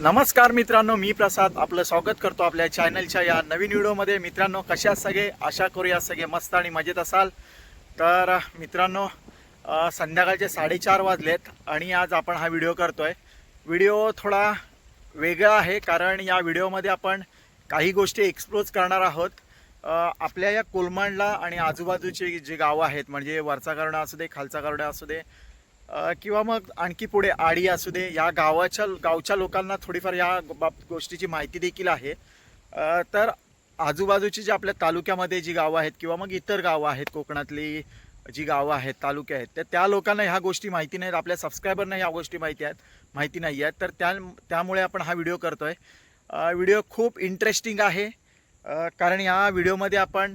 नमस्कार मित्रांनो मी प्रसाद आपलं स्वागत करतो आपल्या चॅनलच्या या नवीन व्हिडिओमध्ये. मित्रांनो कशा सगळे? आशा करूया सगळे मस्त आणि मजेत असाल. तर मित्रांनो संध्याकाळचे साडेचार वाजलेत आणि आज आपण हा व्हिडिओ करतोय. व्हिडिओ थोडा वेगळा आहे कारण या व्हिडिओमध्ये आपण काही गोष्टी एक्सप्लोज करणार आहोत. आपल्या या कोलमांडला आणि आजूबाजूचे जे गावं आहेत म्हणजे वरचा कारण असू दे खालचा कारण असू दे किंवा मग आणखी पुढे आडी असू दे या गावाच्या गावच्या लोकांना थोडीफार या बाब गोष्टीची माहिती देखील आहे. तर आजूबाजूची जी आपल्या तालुक्यामध्ये जी गावं आहेत किंवा मग इतर गावं आहेत कोकणातली जी गावं आहेत तालुके आहेत तर त्या लोकांना ह्या गोष्टी माहिती नाहीत. आपल्या सबस्क्रायबरना ह्या गोष्टी माहिती आहेत माहिती नाही आहेत. तर त्या त्यामुळे आपण हा व्हिडिओ करतोय. आहे व्हिडिओ खूप इंटरेस्टिंग आहे. कारण या व्हिडिओमध्ये आपण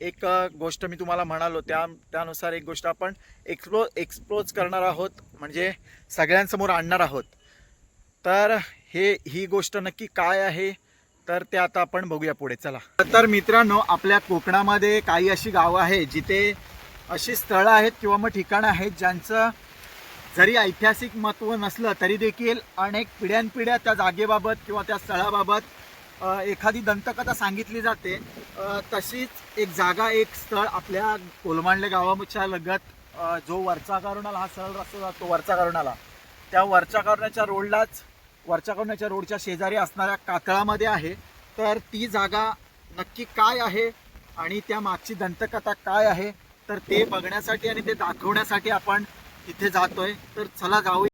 एक गोष्ट मी तुम्हाला म्हणालो त्या त्यानुसार एक गोष्ट आपण एक्सप्लो एक्सप्लोज करणार आहोत म्हणजे सगळ्यांसमोर आणणार आहोत. तर हे ही गोष्ट नक्की काय आहे? तर ते आता आपण बघूया पुढे चला. तर मित्रांनो आपल्या कोकणामध्ये काही अशी गावं आहेत जिथे अशी स्थळं आहेत किंवा मग ठिकाणं आहेत ज्यांचं जरी ऐतिहासिक महत्त्व नसलं तरी देखील अनेक पिढ्यानपिढ्या त्या जागेबाबत किंवा त्या स्थळाबाबत एखादी दंतकथा सांगितली जाते. तशीच एक जागा एक स्थळ आपल्या कोलमांडले गावाच्या लगत जो वरचा कारुणाला हा सरळ रस्ता जातो वरचा कारुणाला त्या वरच्या करुणाच्या रोडलाच वरच्या करुणाच्या रोडच्या शेजारी असणाऱ्या कातळामध्ये आहे. तर ती जागा नक्की काय आहे आणि त्या मागची दंतकथा काय आहे तर ते बघण्यासाठी आणि ते दाखवण्यासाठी आपण तिथे जातोय. तर चला जाऊ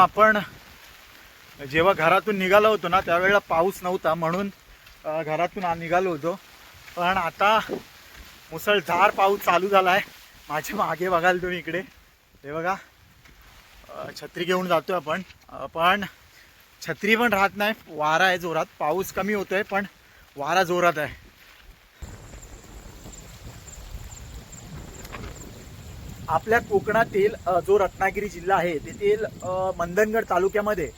आपण जेव्हा घरातून निघालो होतो ना त्यावेळेला पाऊस नव्हता म्हणून घरातून निघालो होतो. पण आता मुसळधार पाऊस चालू झाला आहे माझ्या मागे बघाल तुम्ही इकडे. हे बघा. छत्री घेऊन जातोय आपण. पण छत्री पण राहत नाही. वारा आहे जोरात. पाऊस कमी होतोय पण वारा जोरात आहे. आपल्या कोकणातील जो रत्नागिरी जिल्हा आहे तेथील मंदनगड तालुक्यामध्ये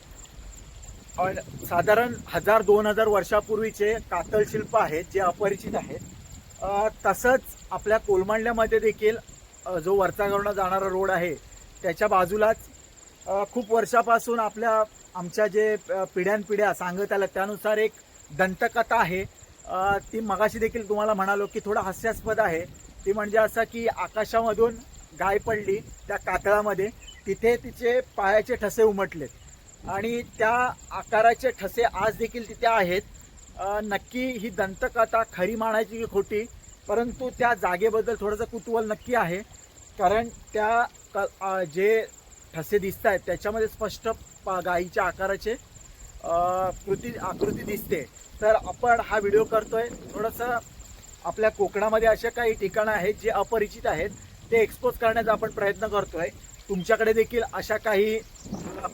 साधारण हजार दोन हजार वर्षापूर्वीचे कातळ शिल्प आहेत जे अपरिचित आहेत. तसंच आपल्या कोलमांडल्यामध्ये देखील जो वरचा जाणारा रोड आहे त्याच्या बाजूलाच खूप वर्षापासून आपल्या आमच्या जे पिढ्यानपिढ्या सांगत आल्या त्यानुसार एक दंतकथा आहे. ती मगाशी देखील तुम्हाला म्हणालो की थोडं हास्यास्पद आहे. ती म्हणजे असं की आकाशामधून गाय पडली त्या कातळामध्ये तिथे तिचे पायाचे ठसे उमटलेत. आणि त्या आकाराचे ठसे आज देखील तिथे आहेत. नक्की ही दंतकथा खरी मानायची की खोटी परंतु त्या जागेबद्दल थोडंसं कुतूहल नक्की आहे. कारण त्या क जे ठसे दिसत आहेत त्याच्यामध्ये स्पष्ट पा गायीच्या आकाराचे कृती आकृती दिसते. तर आपण हा व्हिडिओ करतोय. थोडंसं आपल्या कोकणामध्ये अशा काही ठिकाणं आहेत जे अपरिचित आहेत. ते एक्सपोज करण्याचा आपण प्रयत्न करतोय. तुमच्याकडे देखील अशा काही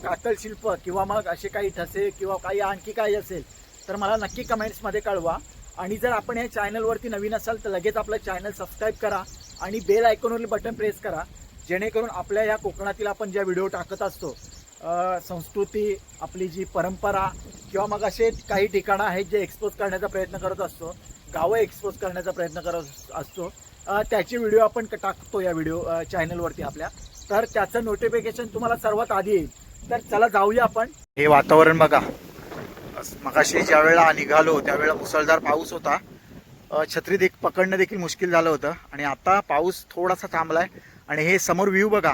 कातळ शिल्प किंवा मग असे काही ठसे किंवा काही आणखी काही असेल तर मला नक्की कमेंट्समध्ये कळवा. आणि जर आपण या चॅनलवरती नवीन असाल तर लगेच आपलं चॅनल सबस्क्राईब करा आणि बेल आयकॉनवरील बटन प्रेस करा. जेणेकरून आपल्या या कोकणातील आपण ज्या व्हिडिओ टाकत असतो संस्कृती आपली जी परंपरा किंवा मग असे काही ठिकाणं आहेत जे एक्सपोज करण्याचा प्रयत्न करत असतो गावं एक्सपोज करण्याचा प्रयत्न करत असतो. त्याचे व्हिडिओ आपण टाकतो या व्हिडिओ चॅनलवरती आपल्या. तर त्याचं नोटिफिकेशन तुम्हाला सर्वात आधी येईल. तर चला जाऊया आपण. हे वातावरण बघा. मगाशी ज्या वेळेला निघालो त्यावेळेला मुसळधार पाऊस होता. छत्री देख पकडणं देखील मुश्किल झालं होतं. आणि आता पाऊस थोडासा थांबलाय. आणि हे समोर व्ह्यू बघा.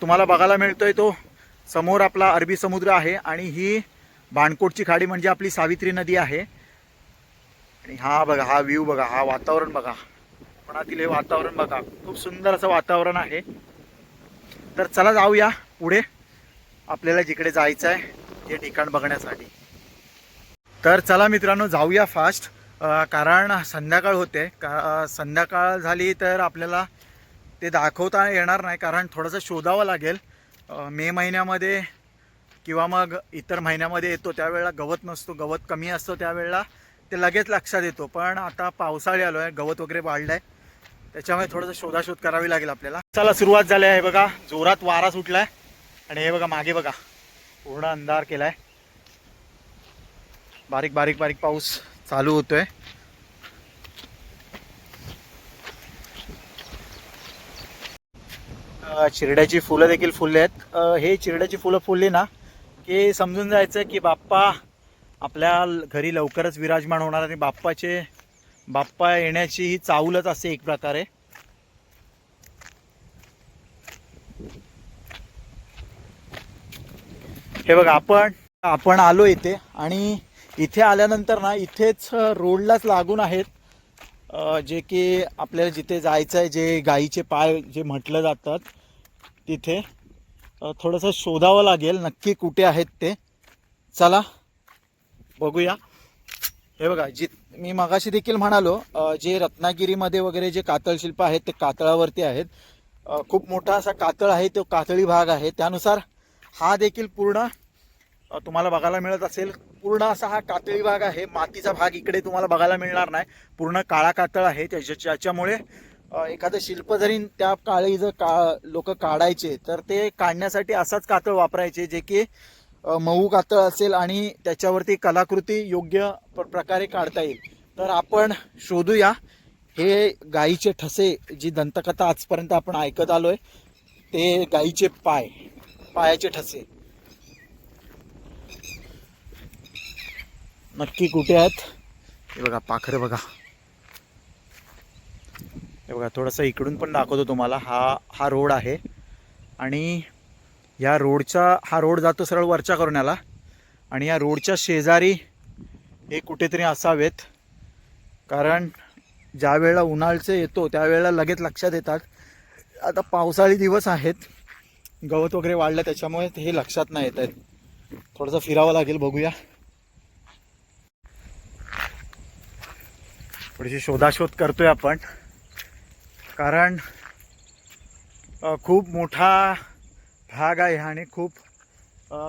तुम्हाला बघायला मिळतोय तो. समोर आपला अरबी समुद्र आहे. आणि ही बाणकोटची खाडी म्हणजे आपली सावित्री नदी आहे. आणि हा बघा हा व्ह्यू बघा. हा वातावरण बघा. कोकणातील हे वातावरण बघा खूप सुंदर असं वातावरण आहे. तर चला जाऊया पुढे आपल्याला जिकडे जायचं आहे ते ठिकाण बघण्यासाठी. तर चला मित्रांनो जाऊया फास्ट कारण संध्याकाळ होते. का संध्याकाळ झाली तर आपल्याला ते दाखवता येणार नाही कारण थोडंसं शोधावं लागेल. मे महिन्यामध्ये किंवा मग इतर महिन्यामध्ये येतो त्यावेळेला गवत नसतो गवत कमी असतो त्यावेळेला ते लगेच लक्षात येतो. पण आता पावसाळी आलो आहे गवत वगैरे वाढलं आहे त्याच्यामुळे थोडंसं शोधाशोध करावी लागेल आपल्याला. चला सुरुवात झाली आहे बघा. जोरात वारा सुटलाय. आणि हे बघा मागे बघा. पूर्ण अंधार केलाय. बारीक बारीक बारीक पाऊस चालू होतोय. चिरड्याची फुलं देखील फुलले आहेत. हे चिरड्याची फुलं फुलली ना की समजून जायचं की बाप्पा आपल्या घरी लवकरच विराजमान होणार आणि बाप्पाचे बाप्पा येण्याची ही चाऊलच असते एक प्रकारे. हे बघा आपण आपण आलो इथे आणि इथे आल्यानंतर ना इथेच रोडलाच लागून आहेत जे की आपल्याला जिथे जायचं आहे जे गाईचे पाय जे म्हटलं जातात तिथे थोडंसं शोधावं लागेल नक्की कुठे आहेत ते. चला बघूया. हे बघा जी मी मगाशी देखील म्हणालो जे रत्नागिरीमध्ये वगैरे जे कातळ शिल्प आहेत ते कातळावरती आहेत. खूप मोठा असा कातळ आहे तो कातळी भाग आहे. त्यानुसार हा देखील पूर्ण तुम्हाला बघायला मिळत असेल. पूर्ण असा हा कातळी भाग आहे. मातीचा भाग इकडे तुम्हाला बघायला मिळणार नाही. पूर्ण काळा कातळ आहे. त्याच्या ज्याच्यामुळे एखादं शिल्प जरी त्या काळी जर का लोक काढायचे तर ते काढण्यासाठी असाच कातळ वापरायचे जे की मऊ कातळ असेल आणि त्याच्यावरती कलाकृती योग्य प्रकारे काढता येईल. तर आपण शोधूया. हे गाईचे ठसे जी दंतकथा आजपर्यंत आपण ऐकत आलो आहे ते गाईचे पाय पायाचे ठसे. नक्की कुठे आहेत? हे बघा पाखरं बघा. हे बघा थोडंसं इकडून पण दाखवतो तुम्हाला. हा हा रोड आहे. आणि या रोडचा हा रोड जातो सरळ वरच्या करण्याला. आणि या रोडच्या शेजारी हे कुठेतरी असावेत. कारण ज्या वेळेला उन्हाळचे येतो त्यावेळेला लगेच लक्षात येतात. आता पावसाळी दिवस आहेत. गवत वगैरे वाढलं त्याच्यामुळे हे लक्षात नाही येत आहेत. थोडंसं फिरावं लागेल बघूया. थोडीशी शोधाशोध करतोय आपण. कारण खूप मोठा भाग आहे आणि खूप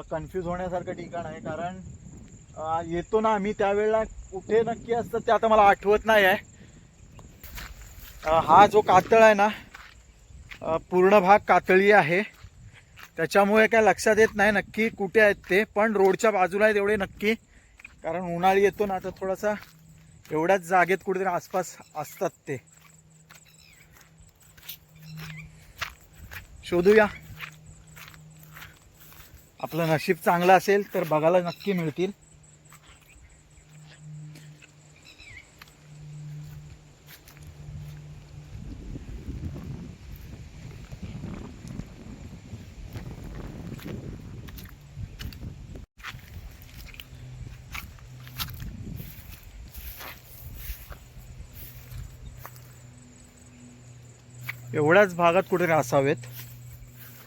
कन्फ्यूज होण्यासारखं ठिकाण आहे. कारण येतो ना आम्ही त्यावेळेला कुठे नक्की असतं ते आता मला आठवत नाही आहे. हा जो कातळ आहे ना पूर्ण भाग कातळी आहे. त्याच्यामुळे काय लक्षात येत नाही नक्की कुठे आहेत ते पण रोडच्या बाजूला आहेत एवढे नक्की. कारण उन्हाळी येतो ना तर थोडासा एवढ्याच जागेत कुठेतरी आसपास असतात ते. शोधूया. आपलं नशीब चांगलं असेल तर बघायला नक्की मिळतील. एवढ्याच भागात कुठे असावेत.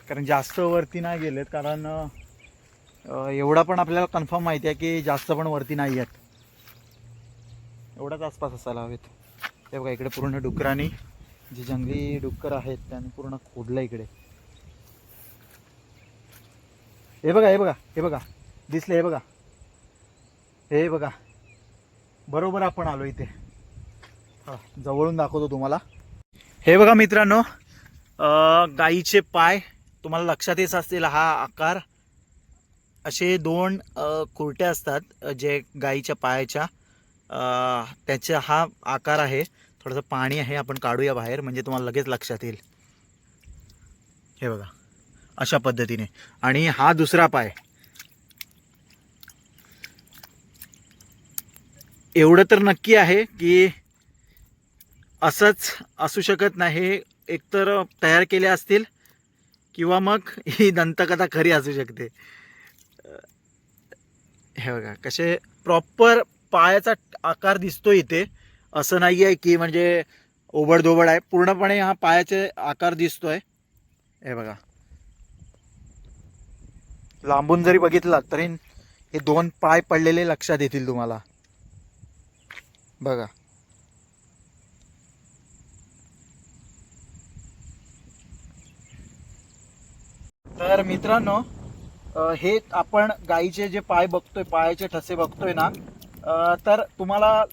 कारण जास्त वरती नाही गेलेत कारण एवढा पण आपल्याला कन्फर्म माहिती आहे की जास्त पण वरती नाही आहेत. एवढ्याच आसपास असायला हवेत. ते बघा इकडे पूर्ण डुकरांनी जे जंगली डुक्कर आहेत त्यांनी पूर्ण खोदलं इकडे. हे बघा हे बघा हे बघा. दिसले हे बघा. हे बघा. बरोबर आपण आलो इथे. हा जवळून दाखवतो तुम्हाला. हे बघा मित्रांनो गाईचे पाय तुम्हाला लक्षात येत असतील हा आकार असे दोन कुरट्या असतात जे गाईच्या पायाच्या अं, त्याचा हा आकार आहे. थोडंसं पाणी आहे आपण काढूया बाहेर म्हणजे तुम्हाला लगेच लक्षात येईल. हे बघा अशा पद्धतीने. आणि हा दुसरा पाय. एवढं तर नक्की आहे की असंच असू शकत नाही. हे एकतर तयार केले असतील किंवा मग ही दंतकथा खरी असू शकते. हे बघा कसे प्रॉपर पायाचा आकार दिसतो इथे. असं नाही आहे की म्हणजे ओबडधोबड आहे. पूर्णपणे हा पायाचे आकार दिसतोय. हे बघा. लांबून जरी बघितला तरी हे दोन पाय पडलेले लक्षात येतील तुम्हाला. बघा. तर मित्रांनो हे आपण गाईचे जे पाय बघतोय पायाचे ठसे बघतोय ना तर तुम्हाला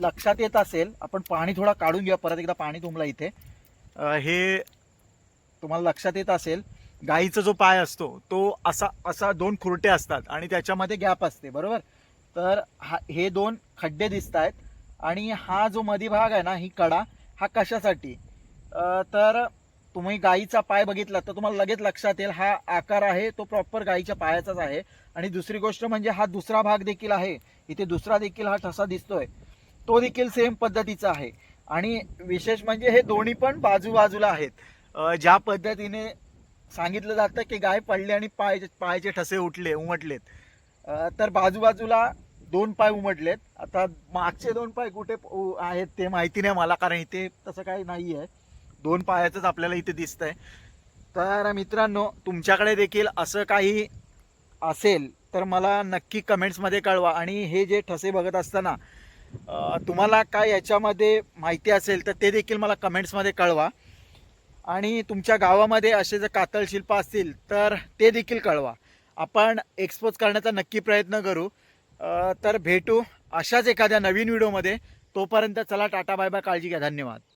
लक्षात येत असेल आपण पाणी थोडा काढून घ्या परत एकदा पाणी तुंबला इथे. हे तुम्हाला लक्षात येत असेल गाईचा जो पाय असतो तो असा असा दोन खुरटे असतात आणि त्याच्यामध्ये गॅप असते बरोबर? तर हा हे दोन खड्डे दिसत आहेत आणि हा जो मधी भाग आहे ना ही कडा हा कशासाठी? तर तुम्ही गाईचा पाय बघितला तर तुम्हाला लगेच लक्षात येईल हा आकार आहे तो प्रॉपर गाईच्या पायाचाच आहे. आणि दुसरी गोष्ट म्हणजे हा दुसरा भाग देखील आहे. इथे दुसरा देखील हा ठसा दिसतोय. तो देखील सेम पद्धतीचा आहे. आणि विशेष म्हणजे हे दोन्ही पण बाजू बाजूला आहेत ज्या पद्धतीने सांगितलं जातं की गाय पडली आणि पाय पायाचे ठसे उठले उमटलेत. तर बाजूबाजूला दोन पाय उमटलेत. आता मागचे दोन पाय कुठे उ- आहेत ते माहिती नाही मला कारण इथे तसं काही नाही आहे दोन पायाचंच आपल्याला इथे दिसतंय. तर मित्रांनो तुमच्याकडे देखील असं काही असेल तर मला नक्की कमेंट्समध्ये कळवा. आणि हे जे ठसे बघत असताना तुम्हाला काय याच्यामध्ये माहिती असेल तर ते देखील मला कमेंट्समध्ये कळवा. आणि तुमच्या गावामध्ये असे जर कातळ शिल्प असतील तर ते देखील कळवा. आपण एक्सपोज करण्याचा नक्की प्रयत्न करू. तर भेटू अशाच एखाद्या नवीन व्हिडिओमध्ये. तोपर्यंत चला टाटा बाय बाय काळजी घ्या. धन्यवाद.